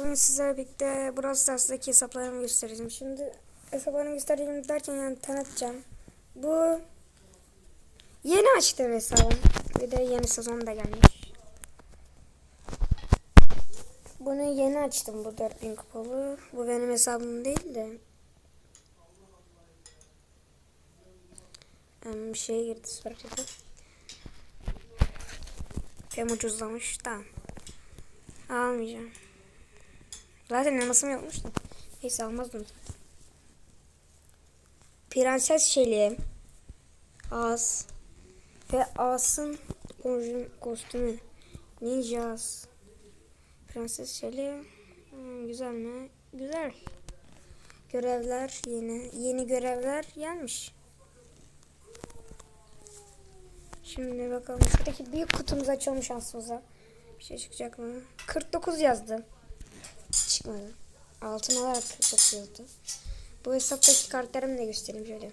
bugün sizlerle birlikte Brawl Stars'daki hesaplarımı göstereceğim. Şimdi hesaplarımı göstereceğim derken yani tanıtacağım. Bu yeni açtığım hesabım. Bir de yeni sezon da gelmiş. Bunu yeni açtım bu 4000 kupalı. Bu benim hesabım değil de. Um, şeye girdi chat'e. Hem ucuzlamış. Tamam. Almayacağım. Zaten elmasım yokmuş da. Neyse almazdım. Prenses Şeli. As. Ve As'ın kostümü. Ninja As. Prenses Şeli. Hmm, güzel mi? Güzel. Görevler yeni. Yeni görevler gelmiş. Şimdi bakalım. Şuradaki büyük kutumuzu açalım şansımıza. Bir şey çıkacak mı? 49 yazdı. Çıkmadı. Altın olarak 49 yazdı. Bu hesaptaki kartlarımı da göstereyim şöyle.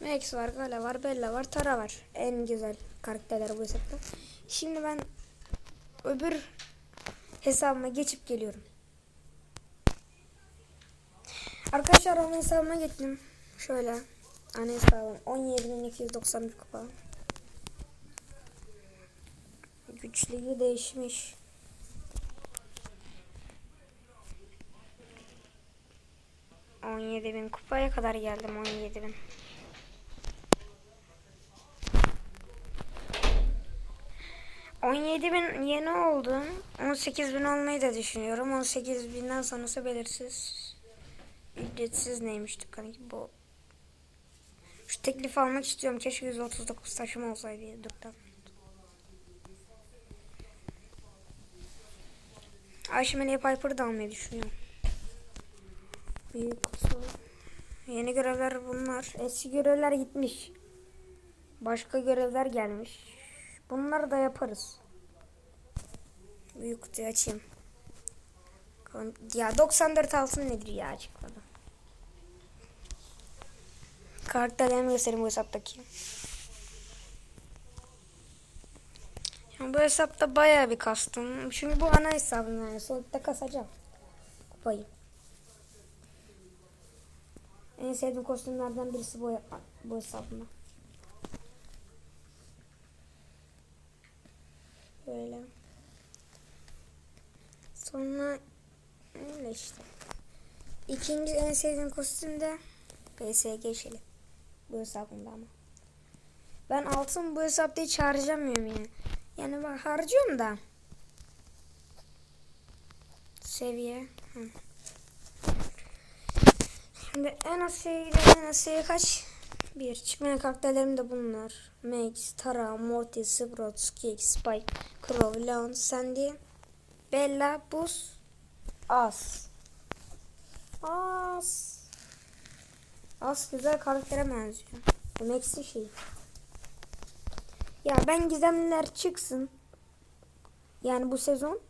Max var, Gala var, Bella var, Tara var. En güzel karakterler bu hesapta. Şimdi ben öbür hesabıma geçip geliyorum. Arkadaşlar onun hesabıma gittim. Şöyle. Ana hesabım 17.291 kupa. Güçlüğü değişmiş. On yedi bin kupaya kadar geldim on yedi bin. On yedi bin yeni oldu. On sekiz bin olmayı da düşünüyorum. On sekiz binden sonrası belirsiz. Ücretsiz neymişti kanki bu. Şu teklif almak istiyorum. Keşke 139 taşım olsaydı. Dur tamam. Ayşemeli'ye Piper'ı da almayı düşünüyorum. Büyük kutu. Yeni görevler bunlar. Eski görevler gitmiş. Başka görevler gelmiş. Bunları da yaparız. Büyük kutuyu açayım. Ya 94 altın nedir ya çıkmadı. Karakterlerimi göstereyim bu hesaptaki. Yani bu hesapta bayağı bir kastım. Çünkü bu ana hesabım yani. Sonuçta kasacağım. Kupayı. En sevdiğim kostümlerden birisi bu, bu hesabımda. Böyle. Sonra öyle işte. İkinci en sevdiğim kostüm de PSG Şeli. Bu hesabımda ama. Ben altın bu hesapta hiç harcamıyorum yani. Yani bak harcıyorum da. Seviye. Hı. Şimdi en az şey en az şey kaç? Bir. Çıkmayan karakterlerim de bunlar. Max, Tara, Morty, Sprout, Skix, Spike, Crow, Leon, Sandy, Bella, Buz, As. As. As güzel karaktere benziyor. Bu Max'in şey. Ya ben gizemliler çıksın. Yani bu sezon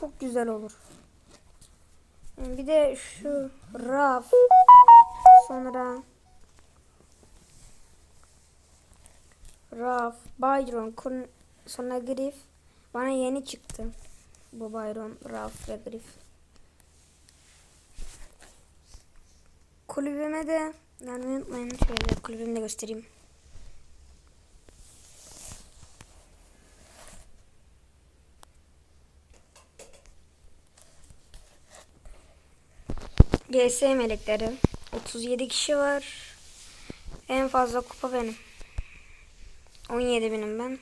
çok güzel olur. Bir de şu Raf sonra Raf, Byron, sonra Griff bana yeni çıktı. Bu Byron, Raf ve Griff. Kulübüme de yani unutmayın şöyle kulübümü de göstereyim. GS melekleri 37 kişi var. En fazla kupa benim. 17 binim ben.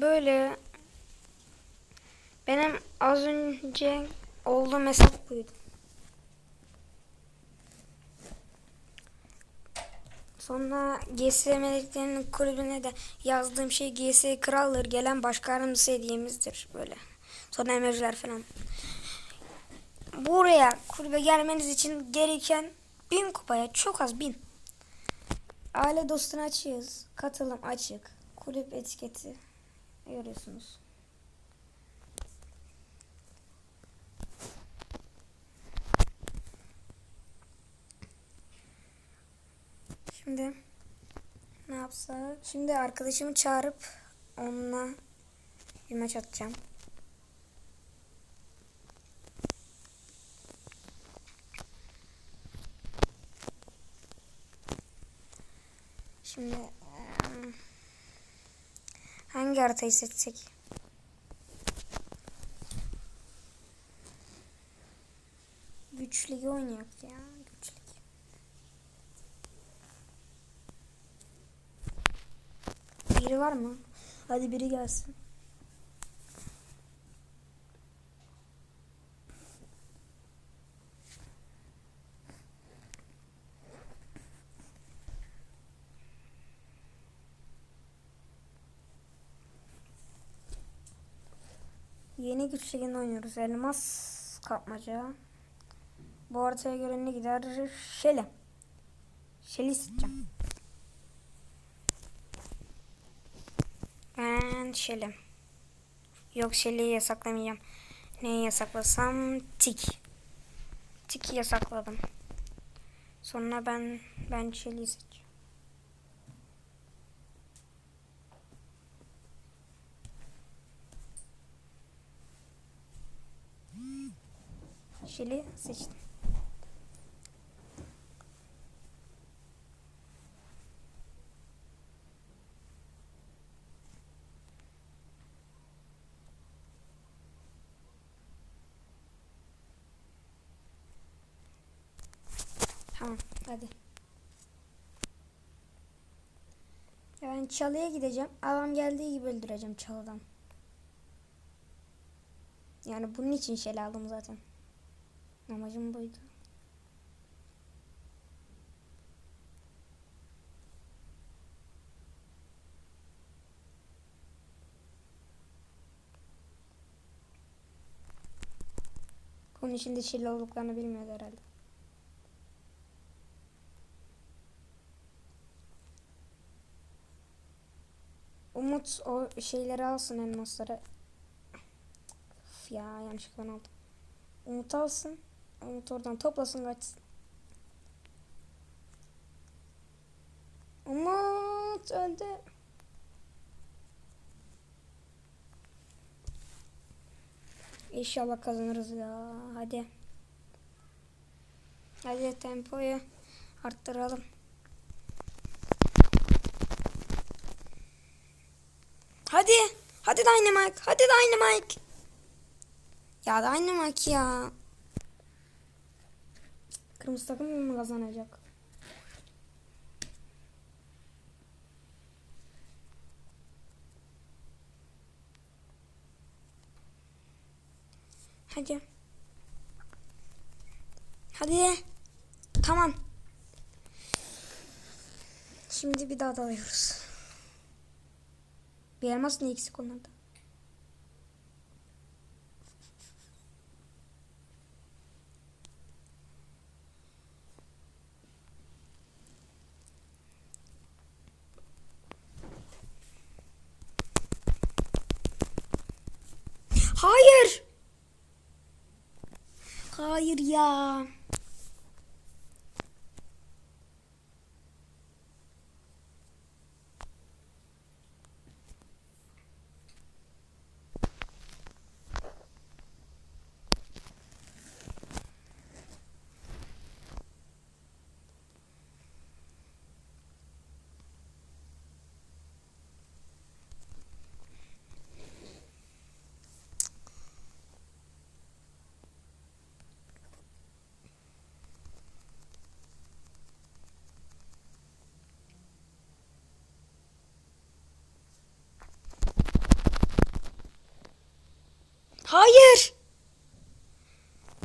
Böyle benim az önce olduğum hesap buydu. Sonra GS meleklerinin kulübüne de yazdığım şey GS kraldır gelen başkanımız hediyemizdir böyle. Sonra emojiler falan. Buraya kulübe gelmeniz için gereken bin kupaya çok az bin. Aile dostunu açıyoruz. Katılım açık. Kulüp etiketi görüyorsunuz. Şimdi ne yapsak? Şimdi arkadaşımı çağırıp onunla bir maç atacağım. Şimdi hangi haritayı seçsek? Güç ligi oynuyor ya. Güç ligi. Biri var mı? Hadi biri gelsin. Yeni güç liginde oynuyoruz. Elmas kapmaca. Bu haritaya göre ne gider? Şeli. Şeli seçeceğim. Ben Şeli. Yok Şeli'yi yasaklamayacağım. Neyi yasaklasam? Tik. Tik'i yasakladım. Sonra ben ben Şeli'yi seçeceğim. Şeli seçtim. Tamam hadi. Ben çalıya gideceğim. Adam geldiği gibi öldüreceğim çalıdan. Yani bunun için şel aldım zaten. Amacım buydu. Bunun içinde şel olduklarını bilmiyordu herhalde. Umut o şeyleri alsın elmasları. Üf ya yanlışlıkla aldım. Umut alsın. Umut oradan toplasın kaçsın. Umut öldü. İnşallah kazanırız ya. Hadi. Hadi tempoyu arttıralım. Hadi. Hadi Dynamite. Hadi Dynamite. Ya Dynamite ya. Kırmızı takım mı kazanacak? Hadi. Hadi. Tamam. Şimdi bir daha dalıyoruz. Bir elmas ne eksik onlarda? Hayır. Hayır ya. Hayır.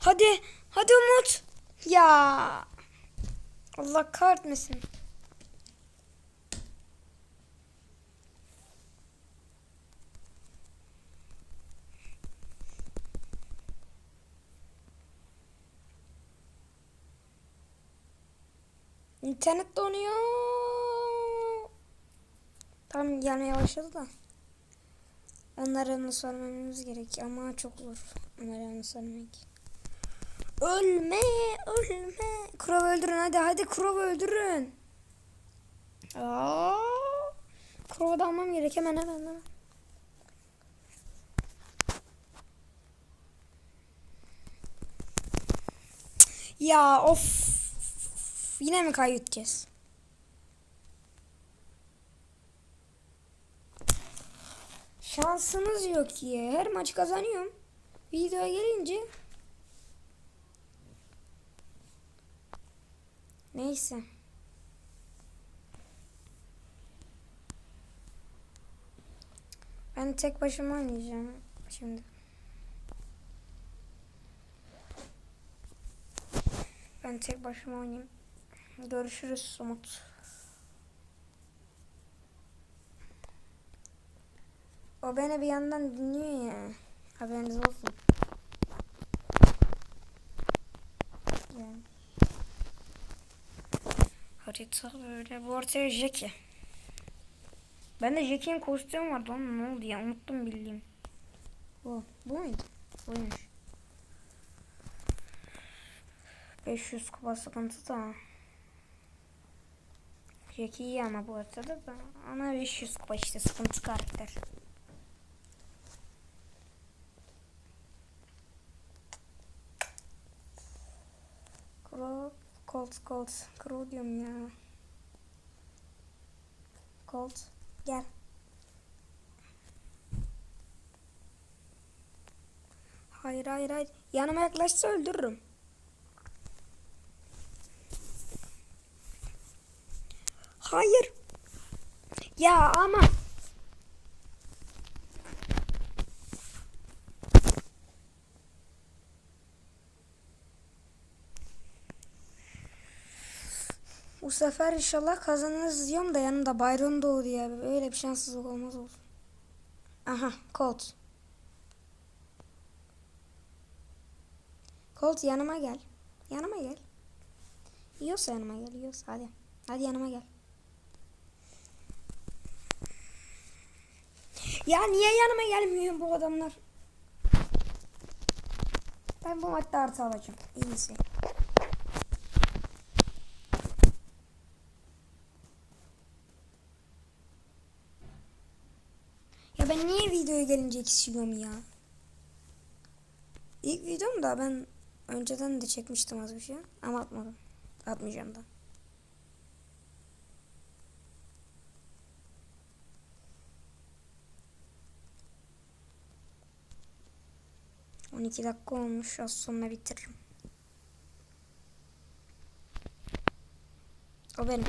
Hadi. Hadi Umut. Ya. Allah kahretmesin. İnternet donuyor. Tam gelmeye başladı da. Onlara ölmemiz gerek ama çok zor. Onlara ölmek. Ölme, ölme. Kurov öldürün hadi hadi Kurov öldürün. Aa, Crow'u da almam gerek hemen hemen hemen. Ya of. Yine mi kaybedeceğiz? Şansımız yok ki. Her maç kazanıyorum. Videoya gelince. Neyse. Ben tek başıma oynayacağım şimdi. Ben tek başıma oynayayım. Görüşürüz Umut. O beni bir yandan dinliyor ya. Haberiniz olsun. Yani. Harita böyle. Bu ortaya Jackie. Ben de Jackie'nin kostümü vardı. Onun ne oldu ya? Unuttum bildiğim. Bu. Bu muydu? Buymuş. 500 kupa sıkıntı da. Jackie iyi ama bu ortada da. Ana 500 kupa işte sıkıntı karakter. Crow, Colt. Crow diyorum ya. Colt, gel. Hayır, hayır, hayır. Yanıma yaklaşsa öldürürüm. Hayır. Ya ama. Bu sefer inşallah kazanırız diyorum da yanımda Byron doğdu ya. Öyle bir şanssızlık olmaz olsun. Aha Colt. Colt yanıma gel. Yanıma gel. Yiyorsa yanıma gel. Yiyorsa hadi. Hadi yanıma gel. Ya niye yanıma gelmiyor bu adamlar? Ben bu maçta artı alacağım. İyisi. Ben niye videoya gelince kişiyorum ya? İlk videom da ben önceden de çekmiştim az bir şey ama atmadım. Atmayacağım da. On iki dakika olmuş. Az sonra bitiririm. O benim.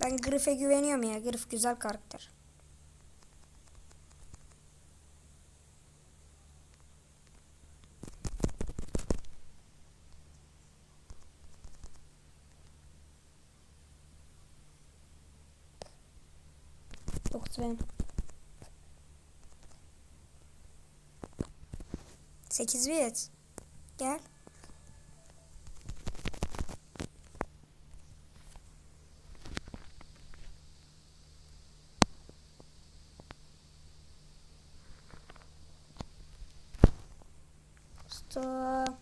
Ben Griff'e güveniyorum ya. Griff güzel karakter. Dokuz benim. Sekiz bit. Gel. Stop.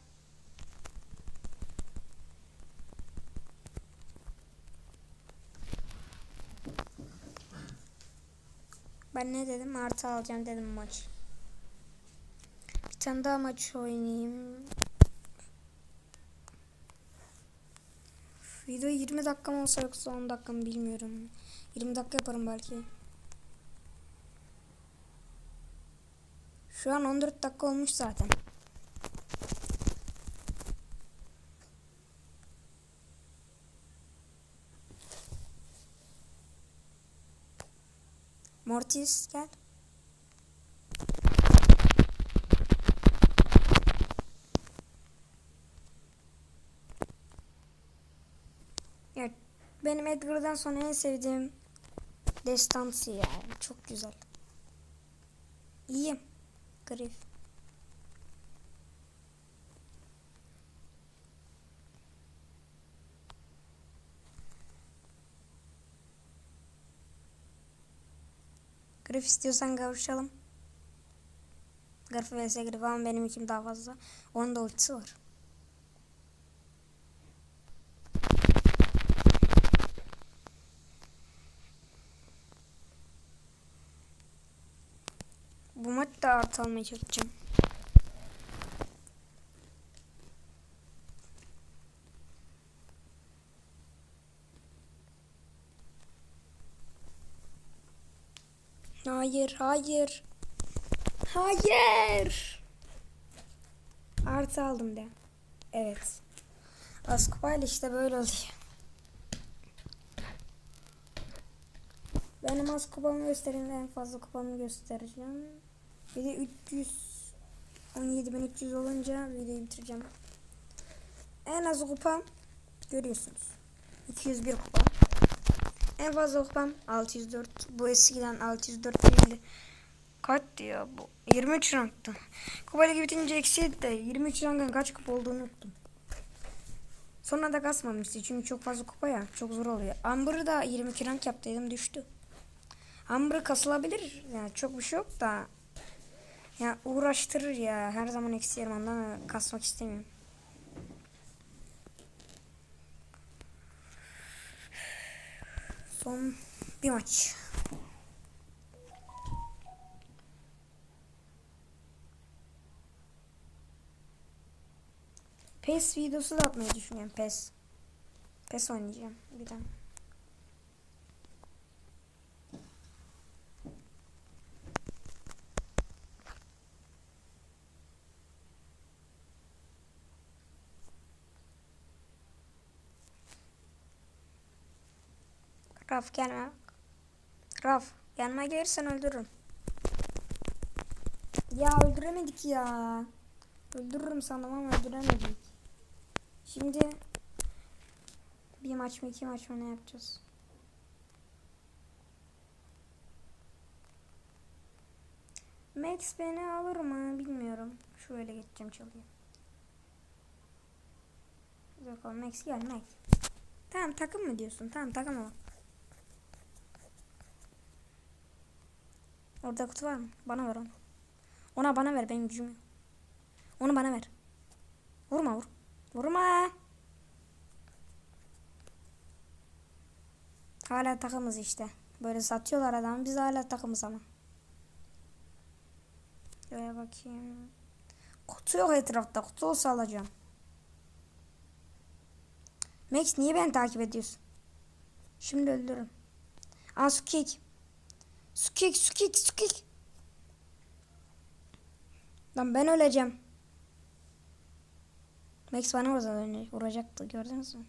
Ben ne dedim? Artı alacağım dedim maç. Bir tane daha maç oynayayım. Video 20 dakika mı olsa yoksa 10 dakika mı bilmiyorum. 20 dakika yaparım belki. Şu an 14 dakika olmuş zaten. Mortis gel. Evet, benim Edgar'dan sonra en sevdiğim destansı yani. Çok güzel. İyiyim. Griff. Grif istiyorsan kavuşalım. Grif vs Grif ama benim için daha fazla. Onun da ultisi var. Bu maçta artı almaya çalışacağım. Hayır, hayır. Hayır. Artı aldım de. Evet. Az işte böyle oluyor. Benim az kupamı göstereyim en fazla kupamı göstereceğim. Bir de 300 17300 olunca videoyu bitireceğim. En az kupam görüyorsunuz. 201 kupa. En fazla kupam 604. Bu eskiden 604 değildi. Kaç diyor bu? 23 ranktı. Kupa ligi bitince eksi de 23 rankın kaç kupa olduğunu unuttum. Sonra da kasmamıştı çünkü çok fazla kupa ya çok zor oluyor. Amber'ı da 22 rank yaptıydım düştü. Amber kasılabilir yani çok bir şey yok da ya uğraştırır ya her zaman eksi yerim kasmak istemiyorum. Son bir maç. PES videosu da atmayı düşünüyorum PES. PES oynayacağım bir daha. Raf gelme. Raf yanıma gelirsen öldürürüm. Ya öldüremedik ya. Öldürürüm sandım ama öldüremedik. Şimdi bir maç mı iki maç mı ne yapacağız? Max beni alır mı bilmiyorum. Şöyle geçeceğim. Dur bakalım Max gel Max. Tamam takım mı diyorsun? Tamam takım ama. Orada kutu var mı? Bana ver onu. Ona bana ver benim gücüm yok. Onu bana ver. Vurma vur. Vurma. Hala takımız işte. Böyle satıyorlar adamı. Biz hala takımız ama. Şöyle bakayım. Kutu yok etrafta. Kutu olsa alacağım. Max niye beni takip ediyorsun? Şimdi öldürürüm. Aa kick, su kick. Lan ben öleceğim. Max bana vuracaktı gördünüz mü?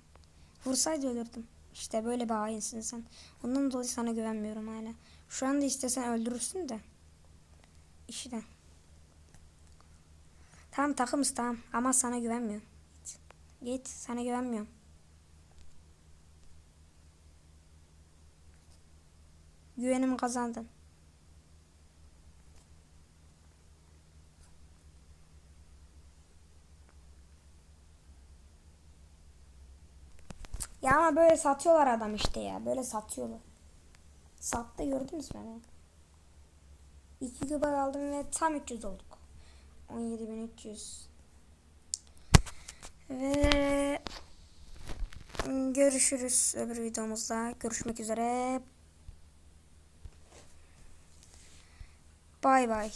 Vursaydı ölürdüm. İşte böyle bir hainsin sen. Ondan dolayı sana güvenmiyorum hala. Şu anda istesen öldürürsün de. İşi de. Tamam takımız tamam ama sana güvenmiyorum. Git, Git sana güvenmiyorum. Güvenimi kazandın. Ya ama böyle satıyorlar adam işte ya. Böyle satıyorlar. Sattı gördünüz mü? beni? 2 kupa aldım ve tam 300 olduk. 17.300. Ve görüşürüz öbür videomuzda. Görüşmek üzere. Bay bay.